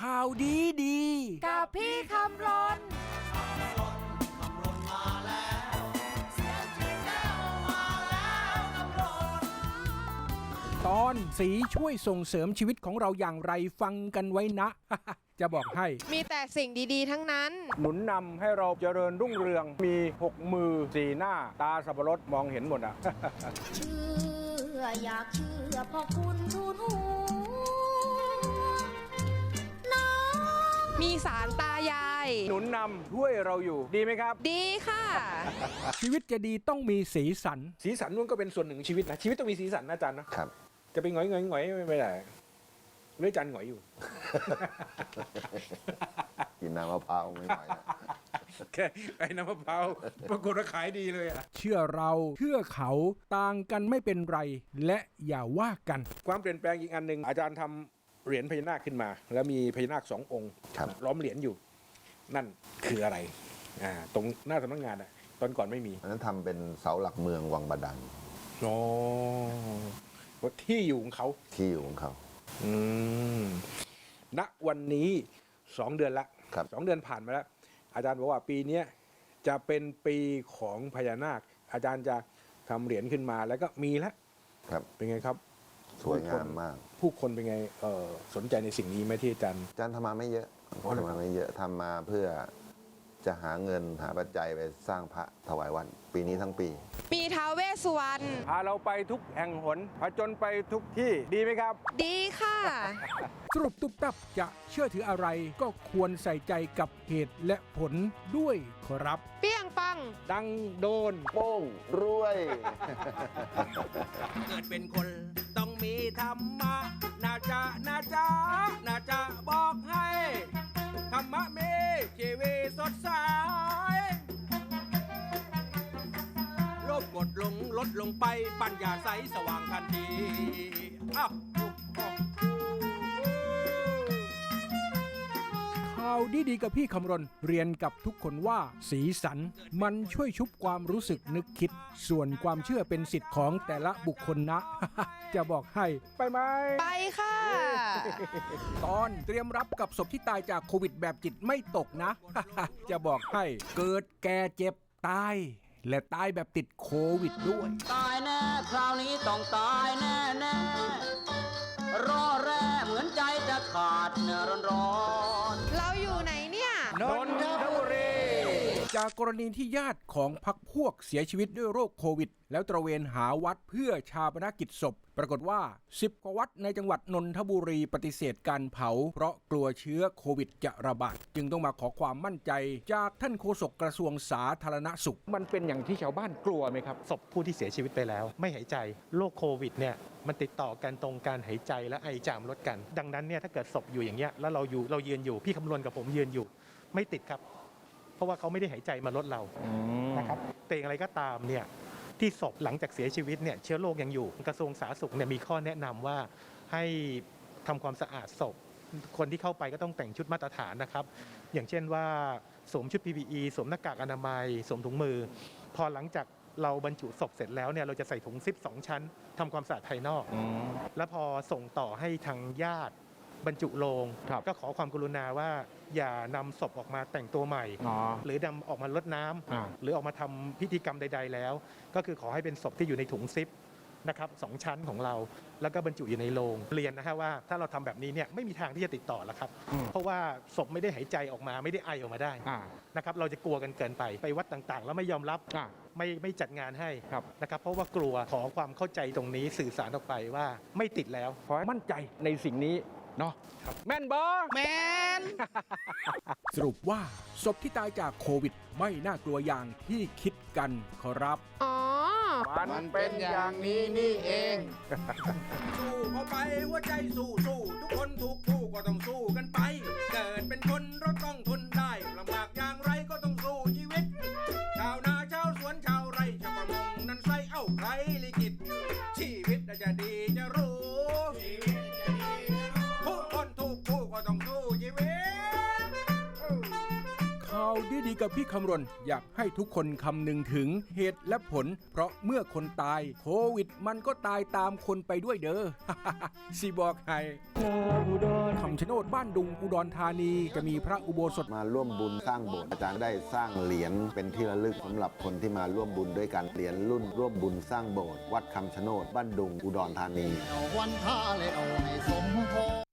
ข่าวดีดี กับพี่คำรนตอนสีช่วยส่งเสริมชีวิตของเราอย่างไรฟังกันไว้นะ จะบอกให้ มีแต่สิ่งดีๆ ทั้งนั้น หนุนนำให้เราเจริญรุ่งเรืองมีหกมือสี่หน้า ตาสับปะรดมองเห็นหมดอะ เชื่ออยากเชื่อเพอคุณทูลหัว สารตายาย หนุนนำช่วยเราอยู่ดีไหมครับ ดีค่ะ ชีวิตจะดีต้องมีสีสัน สีสันนู่นก็เป็นส่วนหนึ่งของชีวิตนะ ชีวิตต้องมีสีสันนะอาจารย์นะครับ จะไปหงอยหงอยหงอยไม่ได้เรื่องอาจารย์หงอยอยู่ กินน้ำมะพร้าวไม่ไหวนะแค่ไอ้น้ำมะพร้าวปรากฏว่าขายดีเลยอะเชื่อเราเชื่อเขาต่างกันไม่เป็นไร และอย่าว่ากัน ความเปลี่ยนแปลงอีกอันหนึ่งอาจารย์ทำ เหรียญพญานาคขึ้นมา แล้วมีพญานาคสององค์ครับล้อมเหรียญอยู่ นั่นคืออะไรอ่าตรงหน้าสำนักงานอะตอนก่อนไม่มีอันนั้นทำเป็นเสาหลักเมืองวังบาดันโอ้ที่อยู่ของเขาที่อยู่ของเขาอืมณวันนี้สองเดือนละครับสองเดือนผ่านมาแล้ว อาจารย์บอกว่าปีเนี้ยจะเป็นปีของพญานาค อาจารย์จะทำเหรียญขึ้นมาแล้วก็มีแล้วครับเป็นไงครับ สวยงามมาก ผู้คนเป็นไงเออสนใจในสิ่งนี้ไหมที่อาจารย์อาจารย์ทำมาไม่เยอะอ๋อเหรอทำมาไม่เยอะทำมาเพื่อจะหาเงินหาปัจจัยไปสร้างพระถวายวัดปีนี้ทั้งปีมีท้าวเวสสุวรรณพาเราไปทุกแห่งหนผจญไปทุกที่ดีไหมครับ ดีค่ะ สรุปตุบตับจะเชื่อถืออะไรก็ควรใส่ใจกับเหตุและผลด้วยครับ เปี้ยงปัง ดังโดนโป้งรวย เกิดเป็นคนต้อง มีธรรมะนาจะนาจะนาจะบอกให้ ธรรมะมีชีวิตสดใสโลภกดลงลดลงไปปัญญาใสสว่างทันทีอ้าว ข่าวดีๆกับพี่คำรณ เรียนกับทุกคนว่าสีสันมันช่วยชุบความรู้สึกนึกคิด ส่วนความเชื่อเป็นสิทธิ์ของแต่ละบุคคลนะ จะบอกให้ไปไหม ไปค่ะ ตอนเตรียมรับกับศพที่ตายจากโควิดแบบจิตไม่ตกนะ จะบอกให้เกิดแก่เจ็บตาย และตายแบบติดโควิดด้วย ตายแน่คราวนี้ต้องตายแน่แน่รอแร่เหมือนใจจะขาดเนื้อร้อน จากกรณีที่ญาติของพักพวกเสียชีวิตด้วยโรคโควิด แล้วตระเวนหาวัดเพื่อชาปนกิจศพ ปรากฏว่า 10 กว่าวัดในจังหวัดนนทบุรีปฏิเสธการเผา เพราะกลัวเชื้อโควิดจะระบาด จึงต้องมาขอความมั่นใจ จากท่านโฆษกกระทรวงสาธารณสุข มันเป็นอย่างที่ชาวบ้านกลัวไหมครับศพผู้ที่เสียชีวิตไปแล้ว ไม่หายใจโรคโควิดเนี่ยมันติดต่อกันตรงการหายใจและไอจามลดกัน ดังนั้นเนี่ยถ้าเกิดศพอยู่อย่างเงี้ยแล้วเราอยู่เรายืนอยู่พี่คำนวณกับผมยืนอยู่ ไม่ติดครับ เพราะว่าเขาไม่ได้หายใจมาลดเรานะครับแต่อย่างไรก็ตามเนี่ยที่ศพหลังจากเสียชีวิตเนี่ยเชื้อโรคยังอยู่กระทรวงสาธารณสุขเนี่ยมีข้อแนะนำว่าให้ทำความสะอาดศพ คนที่เข้าไปก็ต้องแต่งชุดมาตรฐานนะครับ อย่างเช่นว่าสวมชุด PPE สวมหน้ากากอนามัยสวมถุงมือ พอหลังจากเราบรรจุศพเสร็จแล้วเนี่ยเราจะใส่ถุงซิปสองชั้นทำความสะอาดภายนอก แล้วพอส่งต่อให้ทางญาติ บรรจุโลง ครับก็ขอความกรุณาว่าอย่านำศพออกมาแต่งตัวใหม่ อ๋อหรือนำออกมาลดน้ำอ่า หรือออกมาทำพิธีกรรมใด ๆ แล้ว ก็คือขอให้เป็นศพที่อยู่ในถุงซิปนะครับสองชั้นของเรา แล้วก็บรรจุอยู่ในโลงเรียนนะฮะว่าถ้าเราทำแบบนี้เนี่ยไม่มีทางที่จะติดต่อแล้วครับเพราะว่าศพไม่ได้หายใจออกมาไม่ได้ไอออกมาได้อ่านะครับเราจะกลัวกันเกินไปไปวัดต่างๆ แล้วไม่ยอมรับอ่า ไม่ไม่จัดงานให้ครับ นะครับเพราะว่ากลัวขอความเข้าใจตรงนี้สื่อสารออกไปว่าไม่ติดแล้ว ขอให้มั่นใจในสิ่งนี้ เนาะแม่นบอแมน สรุปว่าศพที่ตายจากโควิดไม่น่ากลัวอย่างที่คิดกันครับ อ๋อ มันเป็นอย่างนี้นี่เอง สู้เข้าไปหัวใจสู้สู้ทุกคนทุกผู้ก็ต้องสู้กันไป เกิดเป็นคนเราต้องทนได้ลำบากอย่างไรก็ต้องสู้ชีวิต ชาวนาชาวสวนชาวไร่ชาวประมงนั้นใส่เอ้าใครลิขิตชีวิตน่าจะดีจะรู้ ดีกับพี่คำรณอยากให้ทุกคนคำนึงถึงเหตุและผล เพราะเมื่อคนตายโควิดมันก็ตายตามคนไปด้วยเด้อ สิบอกให้คำชะโนดบ้านดุงอุดรธานีจะมีพระอุโบสถมาร่วมบุญสร้างโบสถ์อาจารย์ได้สร้างเหรียญเป็นที่ระลึกสำหรับคนที่มาร่วมบุญด้วยกันเหรียญรุ่นร่วมบุญสร้างโบสถ์วัดคำชะโนดบ้านดุงอุดรธานีวันท่าแล้วให้สมพ